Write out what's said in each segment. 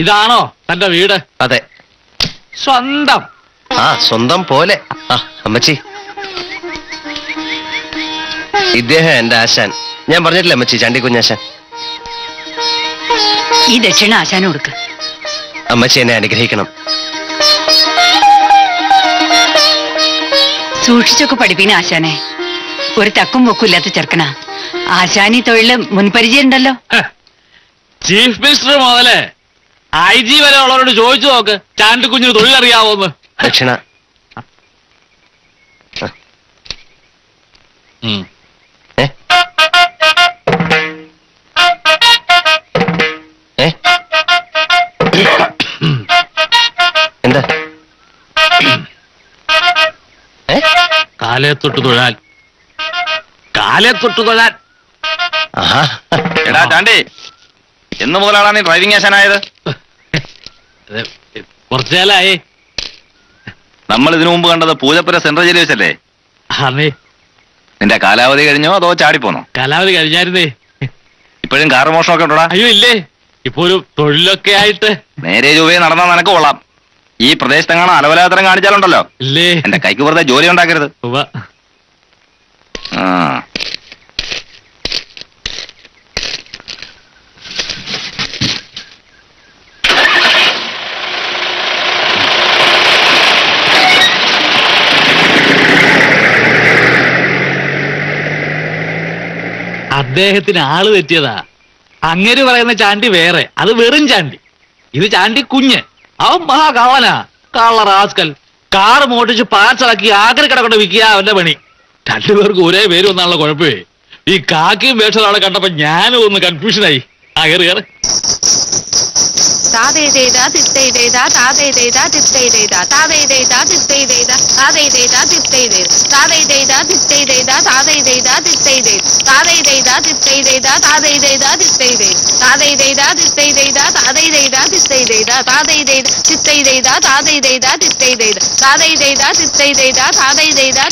ഇതാണോ തന്റെ വീട്? അതെ. സ്വന്തം. ആ സ്വന്തം പോലെ. ആ അമ്മച്ചി. ഇദ്ദേഹം എന്റെ ആശാൻ. ഞാൻ പറഞ്ഞിട്ടില്ല അമ്മച്ചി ചാണ്ടി കുഞ്ഞാശാൻ? ഈ ദക്ഷിണ ആശാനം കൊടുക്ക അമ്മച്ചി എന്നെ അനുഗ്രഹിക്കണം. സൂക്ഷിച്ചൊക്കെ പഠിപ്പിന് ആശാനെ. ഒരു തക്കും പൊക്കും ഇല്ലാത്ത ചെറുക്കന. ആശാനി തൊഴിൽ മുൻപരിചയം ഉണ്ടല്ലോ. ചീഫ് മിനിസ്റ്റർ മുതലേ ഐ ജി വരെ ഉള്ളവരോട് ചോദിച്ചു നോക്ക്. ചാണ്ടി കുഞ്ഞിന് തൊഴിലറിയാവോന്ന് ദക്ഷിണ. ഉം. ഏ? ഏ? എന്താ? ഏ? കാലേ തൊട്ട് തൊഴാൻ. കാലേ തൊട്ട് തൊഴാൻ. ആഹാ. എടാ ചാണ്ടി. എന്ന് മുതലാണ് നീ ഡ്രൈവിംഗ് ആശാനായത് ഇത് കുറച്ചുകാലായി നമ്മൾ ഇതിനു മുമ്പ് കണ്ടത് പൂജപ്പുര സെൻട്രൽ ജയിലിൽ വെച്ചല്ലേ? അതെ നിന്റെ കാലാവധി കഴിഞ്ഞോ അതോ ചാടിപ്പോന്നോ? കാലാവധി കഴിഞ്ഞായിരുന്നേ. ഇപ്പോഴും കാർ മോഷണമൊക്കെ ഉണ്ടോടാ? അയ്യോ ഇല്ലേ. ഇപ്പൊ ഒരു തൊഴിലൊക്കെ ആയിട്ട്. നേരെ രൂപയെ നടന്നാൽ നിനക്ക് കൊള്ളാം. ഈ പ്രദേശത്തെങ്ങാണ് അലവലാതരം കാണിച്ചാലുണ്ടല്ലോ. ഇല്ലേ. എന്റെ കൈക്ക് വെറുതെ ജോലി ഉണ്ടാക്കരുത്. ആ. അദ്ദേഹത്തിന് ആൾ തെറ്റിയതാ. അങ്ങേര് പറയുന്ന ചാണ്ടി വേറെ അത് വെറും ചാണ്ടി. ഇത് ചാണ്ടി കുഞ്ഞ്. അവൻ മഹാ കാവനാ കാള റാസ്കൽ കാർ മോട്ടിച്ച് പാർസലാക്കി ആഗ്രഹ കിടക്കൊണ്ട് വിൽക്കുക അവന്റെ പണി. രണ്ടുപേർക്ക് ഒരേ പേര് വന്നാണല്ലോ കുഴപ്പമേ. ഈ കാക്കിയും വേഷം അവിടെ കണ്ടപ്പോ ഞാനും ഒന്ന് കൺഫ്യൂഷനായി ആ കയറി കയറി தாதை தேதா தித்தை தேதா தாதை தேதா தித்தை தேதா தாதை தேதா தித்தை தேதா தாதை தேதா தித்தை தேதா தாதை தேதா தித்தை தேதா தாதை தேதா தித்தை தேதா தாதை தேதா தித்தை தேதா தாதை தேதா தித்தை தேதா தாதை தேதா தித்தை தேதா தாதை தேதா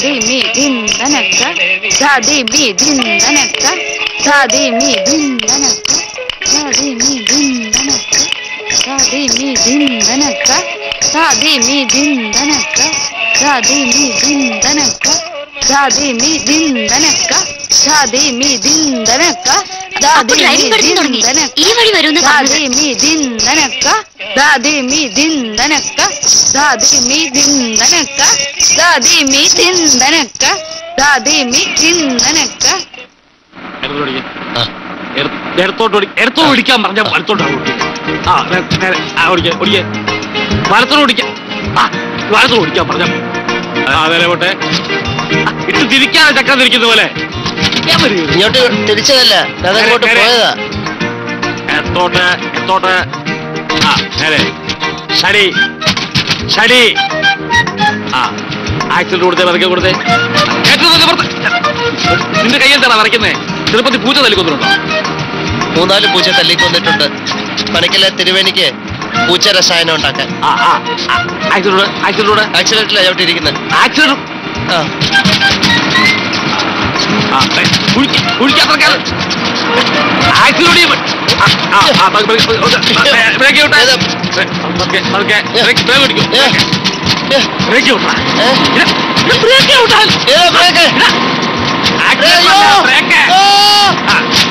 ధీమి ధిందనక్క ధీమి ధిందనక్క ధీమి ధిందనక్క ధీమి ధిందనక్క ధీమి ధిందనక్క ధీమి ధిందనక్క ధీమి ధిందనక్క ദാദി മീ ദിന്ദനക്ക ദാദി മീ ദിന്ദനക്ക ദാദി മീ ദിന്ദനക്ക ഈ വഴി വരുന്ന ദാദി മീ ദിന്ദനക്ക ദാദി മീ ദിന്ദനക്ക ദാദി മീ ദിന്ദനക്ക ദാദി മീ ദിന്ദനക്ക ഓടിക്കാൻ പറഞ്ഞ വലത്തോട്ടാണ് ആ ഓടിക്കാൻ ഓടിക്കാൻ വലത്തോട്ട് ഓടിക്കാൻ ആ വലത്തോട്ട് ഓടിക്കാൻ പറഞ്ഞ അതല്ലേ പോട്ടെ. ഇട്ട് തിരിക്കാതെ ചക്കാതിരിക്കുന്ന പോലെ. ഇങ്ങോട്ട് തിരിച്ചതല്ല. അത് അങ്ങോട്ട് പോയതാ. എത്തോട്ട് എത്തോട്ട്. ആ നേരെ. ശരി ശരി. ആ ആക്സിഡന്റ് കൊടുത്തേ വിറക്കെ കൊടുത്തേ. നിന്റെ കൈ എന്താണ് വിറയ്ക്കുന്നേ തിരുപ്പതി പൂച്ച തല്ലിക്കൊന്നിട്ടുണ്ടോ? മൂന്നാൽ പൂജ തല്ലിക്കൊന്നിട്ടുണ്ട്. പണിക്കല്ലേ തിരുവേണിക്ക്? പൂച്ച രസായനം ഉണ്ടാക്കാൻ ആക്സിഡന്റിലാ ചവിട്ടിരിക്കുന്നത് ആക്സിഡന്റ്? ബ്രേക്ക് ഔട്ടാ ബ്രേക്ക് ബ്രേക്ക്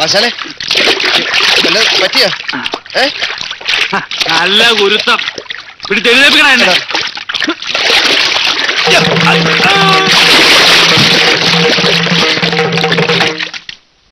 മസാലെ പറ്റിയ നല്ല ഗുരുത്തം പിടിച്ചെഴുതേപ്പിക്കണ എന്നെ